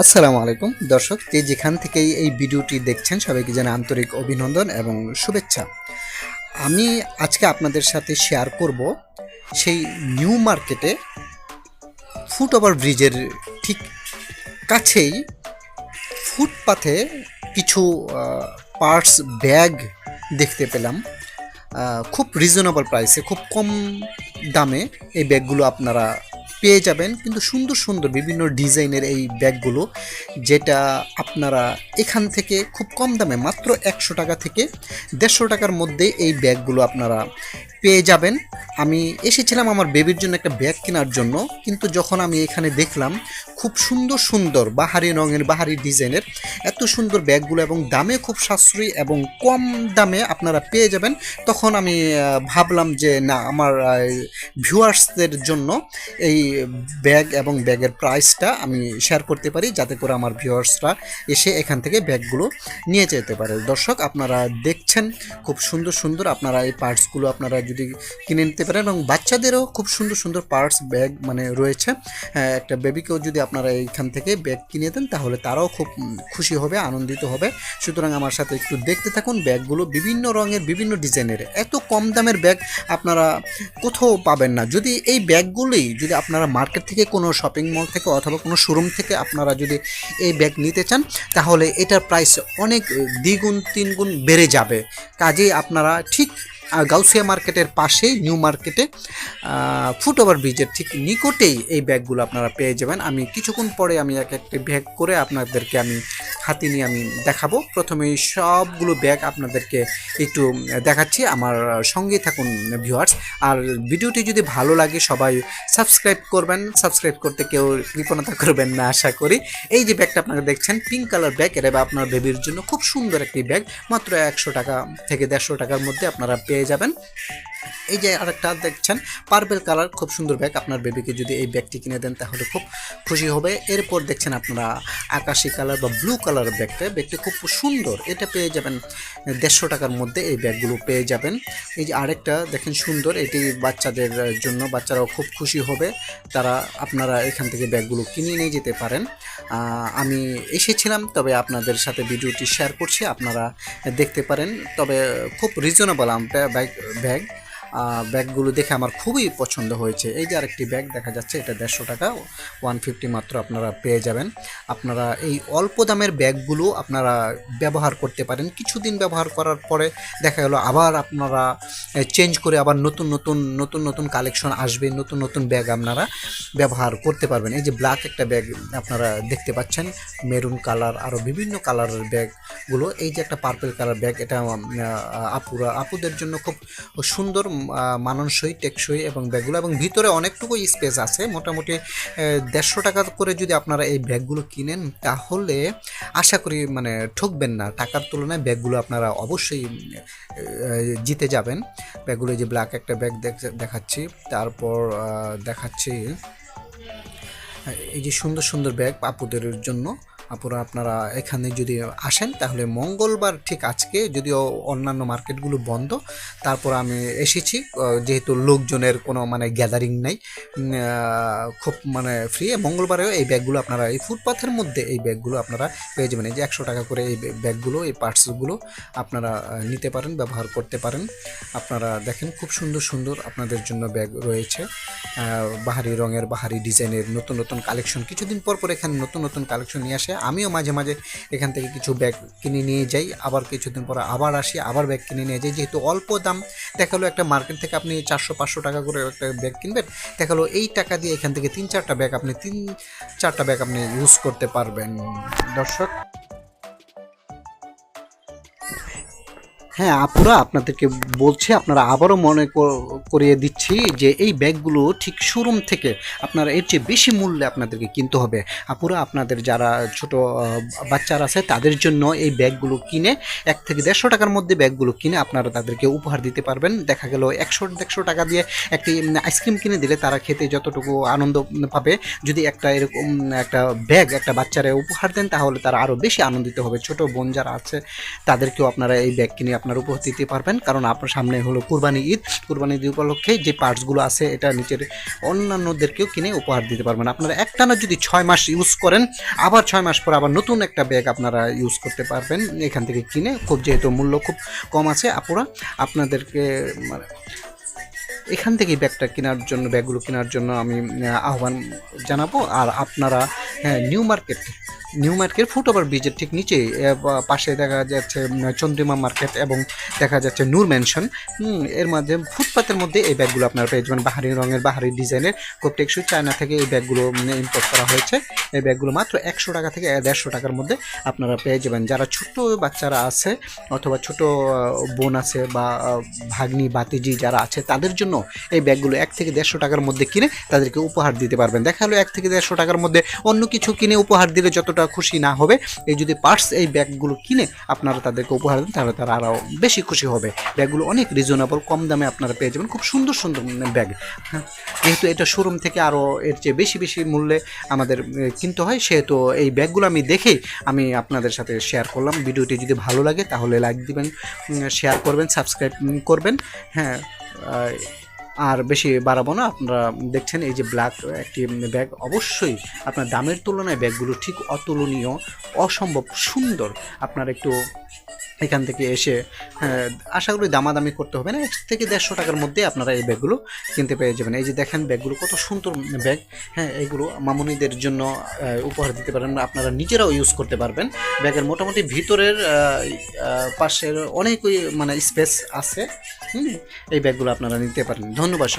আসসালামু আলাইকুম। দর্শক, যে যেখান থেকেই এই ভিডিওটি দেখছেন, সবাইকে জানাই আন্তরিক অভিনন্দন এবং শুভেচ্ছা। আমি আজকে আপনাদের সাথে শেয়ার করব সেই নিউ মার্কেটে ফুট ওভার ব্রিজের ঠিক কাছেই ফুটপাথে কিছু পার্টস ব্যাগ দেখতে পেলাম। খুব রিজনেবল প্রাইসে খুব কম দামে এই ব্যাগগুলো আপনারা পেয়ে যাবেন। কিন্তু সুন্দর সুন্দর বিভিন্ন ডিজাইনের এই ব্যাগগুলো, যেটা আপনারা এখান থেকে খুব কম দামে মাত্র একশো টাকা থেকে দেড়শো টাকার মধ্যে এই ব্যাগগুলো আপনারা পেয়ে যাবেন। আমি এসেছিলাম আমার বেবির জন্য একটা ব্যাগ কেনার জন্য, কিন্তু যখন আমি এখানে দেখলাম খুব সুন্দর সুন্দর বাহারি রঙের, বাহারি ডিজাইনের, এত সুন্দর ব্যাগগুলো এবং দামে খুব সাশ্রয়ী এবং কম দামে আপনারা পেয়ে যাবেন, তখন আমি ভাবলাম যে না, আমার ভিউয়ার্সদের জন্য এই ব্যাগ এবং ব্যাগের প্রাইসটা আমি শেয়ার করতে পারি, যাতে করে আমার ভিউয়ার্সরা এসে এখান থেকে ব্যাগগুলো নিয়ে যেতে পারে। দর্শক, আপনারা দেখছেন, খুব সুন্দর সুন্দর আপনারা এই পার্টসগুলো আপনারা যদি কিনে নিতে পারেন এবং বাচ্চাদেরও খুব সুন্দর সুন্দর পার্টস ব্যাগ মানে রয়েছে। হ্যাঁ, একটা বেবিকেও যদি আপনারা এইখান থেকে ব্যাগ কিনে দেন তাহলে তারাও খুব খুশি হবে আনন্দিত হবে। সুতরাং আমার সাথে একটু দেখতে থাকুন ব্যাগগুলো বিভিন্ন রঙের বিভিন্ন ডিজাইনের। এত কম দামের ব্যাগ আপনারা কোথাও পাবেন না। যদি এই ব্যাগগুলি যদি আপনারা মার্কেট থেকে কোনো শপিং মল থেকে অথবা কোনো শোরুম থেকে আপনারা যদি এই ব্যাগ নিতে চান তাহলে এটার প্রাইস অনেক দ্বিগুণ তিনগুণ বেড়ে যাবে। কাজেই আপনারা ঠিক গাউসিয়া মার্কেটের পাশেই নিউ মার্কেটে ফুট ওভার ব্রিজের ঠিক নিকটেই এই ব্যাগগুলো আপনারা পেয়ে যাবেন। আমি কিছুক্ষণ পরে আমি এক একটি ব্যাগ করে আপনাদেরকে আমি হাতে নিয়ে আমি দেখাবো। প্রথমে সবগুলো ব্যাগ আপনাদেরকে একটু দেখাচ্ছি। আমার সঙ্গে থাকুন ভিউয়ার্স আর ভিডিওটি যদি ভালো লাগে সবাই সাবস্ক্রাইব করবেন। সাবস্ক্রাইব করতে কেউ কৃপণতা করবেন না, আশা করি। এই যে ব্যাগটা আপনারা দেখছেন পিঙ্ক কালার ব্যাগ এটা আপনার বেবির জন্য খুব সুন্দর একটি ব্যাগ মাত্র একশো টাকা থেকে দেড়শো টাকার মধ্যে আপনারা পেয়ে যাবেন। এই যে আরেকটা দেখছেন পার্পেল কালার খুব সুন্দর ব্যাগ আপনার বেবিকে যদি এই ব্যাগটি কিনে দেন তাহলে খুব খুশি হবে। এরপর দেখছেন আপনারা আকাশি কালার বা ব্লু কালার ব্যাগটা ব্যাগটি খুব সুন্দর। এটা পেয়ে যাবেন দেড়শো টাকার মধ্যে এই ব্যাগগুলো পেয়ে যাবেন। এই যে আরেকটা দেখেন সুন্দর। এটি বাচ্চাদের জন্য বাচ্চারাও খুব খুশি হবে। তারা আপনারা এখান থেকে ব্যাগগুলো কিনে নিয়ে যেতে পারেন। আমি এসেছিলাম তবে আপনাদের সাথে ভিডিওটি শেয়ার করছি। আপনারা দেখতে পারেন। তবে খুব রিজনেবল ব্যাগ ব্যাগ আহ, ব্যাগগুলো দেখে আমার খুবই পছন্দ হয়েছে। এই যে আরেকটি ব্যাগ দেখা যাচ্ছে, এটা দেড়শো টাকা ওয়ান ফিফটি মাত্র আপনারা পেয়ে যাবেন। আপনারা এই অল্প দামের ব্যাগগুলো আপনারা ব্যবহার করতে পারেন। কিছুদিন ব্যবহার করার পরে দেখা গেলো আবার আপনারা চেঞ্জ করে আবার নতুন নতুন নতুন নতুন কালেকশন আসবে, নতুন নতুন ব্যাগ আপনারা ব্যবহার করতে পারবেন। এই যে ব্ল্যাক একটা ব্যাগ আপনারা দেখতে পাচ্ছেন মেরুন কালার আরও বিভিন্ন কালারের ব্যাগগুলো। এই যে একটা পার্পেল কালার ব্যাগ এটা আপুরা, আপুদের জন্য খুব সুন্দর মানানসই, টেকসই এবং ব্যাগগুলো এবং ভিতরে অনেকটুকু স্পেস আছে। মোটামুটি দেড়শো টাকা করে যদি আপনারা এই ব্যাগগুলো কিনেন, তাহলে আশা করি মানে ঠকবেন না। টাকার তুলনায় ব্যাগগুলো আপনারা অবশ্যই জিতে যাবেন। ব্যাগগুলো যে ব্ল্যাক একটা ব্যাগ দেখাচ্ছি। তারপর দেখাচ্ছি, এই যে সুন্দর সুন্দর ব্যাগ আপুদের জন্য। আপুরা, আপনারা এখানে যদি আসেন, তাহলে মঙ্গলবার ঠিক আজকে যদিও অন্যান্য মার্কেটগুলো বন্ধ, তারপর আমি এসেছি যেহেতু লোকজনের কোনো মানে গ্যাদারিং নাই খুব মানে ফ্রি মঙ্গলবারেও এই ব্যাগগুলো আপনারা, এই ফুটপাথের মধ্যে এই ব্যাগগুলো আপনারা পেয়ে যাবেন। এই যে একশো টাকা করে এই ব্যাগগুলো, এই পার্টসগুলো আপনারা নিতে পারেন, ব্যবহার করতে পারেন। আপনারা দেখেন, খুব সুন্দর সুন্দর আপনাদের জন্য ব্যাগ রয়েছে। বাহারি রঙের, বাহারি ডিজাইনের নতুন নতুন কালেকশন, কিছুদিন পর পর এখানে নতুন নতুন কালেকশন নিয়ে আসে। আমিও মাঝে মাঝে এখান থেকে কিছু ব্যাগ কিনে নিয়ে যাই, আবার কিছুদিন পর আবার আসি, আবার ব্যাগ কিনে নিয়ে যাই। যেহেতু অল্প দাম দেখা গেলো একটা মার্কেট থেকে আপনি চারশো, পাঁচশো টাকা করে একটা ব্যাগ কিনবেন দেখা গেলো এই টাকা দিয়ে এখান থেকে তিন চারটা ব্যাগ আপনি তিন চারটা ব্যাগ আপনি ইউজ করতে পারবেন। দর্শক হ্যাঁ আপুরা আপনাদেরকে বলছে, আপনারা আবারও মনে কর- করিয়ে দিচ্ছি যে এই ব্যাগগুলো ঠিক শোরুম থেকে আপনারা এর চেয়ে বেশি মূল্যে আপনাদেরকে কিনতে হবে। আপুরা, আপনাদের যারা ছোট বাচ্চারা আছে, তাদের জন্য এই ব্যাগগুলো কিনে এক থেকে দেড়শো টাকার মধ্যে ব্যাগগুলো কিনে আপনারা তাদেরকে উপহার দিতে পারবেন। দেখা গেল একশো, দেড়শো টাকা দিয়ে একটি আইসক্রিম কিনে দিলে তারা খেতে যতটুকু আনন্দ পাবে। যদি একটা এরকম একটা ব্যাগ একটা বাচ্চারা উপহার দেন, তাহলে তারা আরও বেশি আনন্দিত হবে। ছোট বোন যারা আছে, তাদেরকেও আপনারা এই ব্যাগ কিনে আপনারা উপহার দিতে পারবেন। কারণ আপনার সামনে হলো কুরবানি ঈদ। কুরবানি ঈদ উপলক্ষে যে পার্টসগুলো আছে এটা নিচের অন্যান্যদেরকেও কিনে উপহার দিতে পারবেন। আপনারা একটানা যদি ছয় মাস ইউজ করেন আবার ছয় মাস পর আবার নতুন একটা ব্যাগ আপনারা ইউজ করতে পারবেন। এখান থেকে কিনে খুব যেহেতু মূল্য খুব কম আছে আপুরা আপনাদেরকে মানে এখান থেকে ব্যাগটা কেনার জন্য ব্যাগগুলো কেনার জন্য আমি আহ্বান জানাব। আর আপনারা হ্যাঁ, new market new market foot over ব্রিজের ঠিক নিচে পাশে দেখা যাচ্ছে চন্দ্রিমা মার্কেট এবং দেখা যাচ্ছে নূর ম্যানশন এর মধ্যে ফুটপাতের মধ্যে এই ব্যাগগুলো আপনারা পেয়ে যাবেন। বাহারি রঙের, বাহারি ডিজাইনের খুব টেকসই চায়না থেকে এই ব্যাগগুলো ইম্পোর্ট করা হয়েছে। এই ব্যাগগুলো মাত্র একশো টাকা থেকে দেড়শো টাকার মধ্যে আপনারা পেয়ে যাবেন। যারা ছোট বাচ্চারা আছে অথবা ছোট বোন আছে বা ভাগ্নি বাতিজি যারা আছে, তাদের জন্য এই ব্যাগগুলো এক থেকে দেড়শো টাকার মধ্যে কিনে তাদেরকে উপহার দিতে পারবেন। দেখা হলো এক থেকে দেড়শো টাকার মধ্যে অন্য কিছু কিনে উপহার দিলে যতটা খুশি না হবে, এই যদি পার্টস এই ব্যাগগুলো কিনে আপনারা তাদেরকে উপহার দেন, তাহলে তারা আরও বেশি খুশি হবে। ব্যাগগুলো অনেক রিজনেবল কম দামে আপনারা পেয়ে যাবেন। খুব সুন্দর সুন্দর ব্যাগ। হ্যাঁ যেহেতু এটা শোরুম থেকে আরও এর চেয়ে বেশি বেশি মূল্যে আমাদের কিনতে হয়, সেহেতু এই ব্যাগগুলো আমি দেখেই আমি আপনাদের সাথে শেয়ার করলাম। ভিডিওটি যদি ভালো লাগে, তাহলে লাইক দিবেন শেয়ার করবেন সাবস্ক্রাইব করবেন। হ্যাঁ আর বেশি বাড়াবো না। আপনারা দেখছেন এই যে ব্ল্যাক একটি ব্যাগ অবশ্যই আপনার দামের তুলনায় ব্যাগগুলো ঠিক অতুলনীয়, অসম্ভব সুন্দর। আপনার একটু এখান থেকে এসে আশা করি দামাদামি করতে হবে না। এক থেকে দেড়শো টাকার মধ্যে আপনারা এই ব্যাগগুলো কিনতে পেয়ে যাবেন। এই যে দেখেন ব্যাগগুলো কত সুন্দর ব্যাগ। হ্যাঁ এইগুলো মামুনিদের জন্য উপহার দিতে পারেন। আপনারা নিজেরাও ইউজ করতে পারবেন। ব্যাগের মোটামুটি ভিতরের পাশের অনেকই মানে স্পেস আছে। এই ব্যাগগুলো আপনারা নিতে পারেন। ধন্যবাদ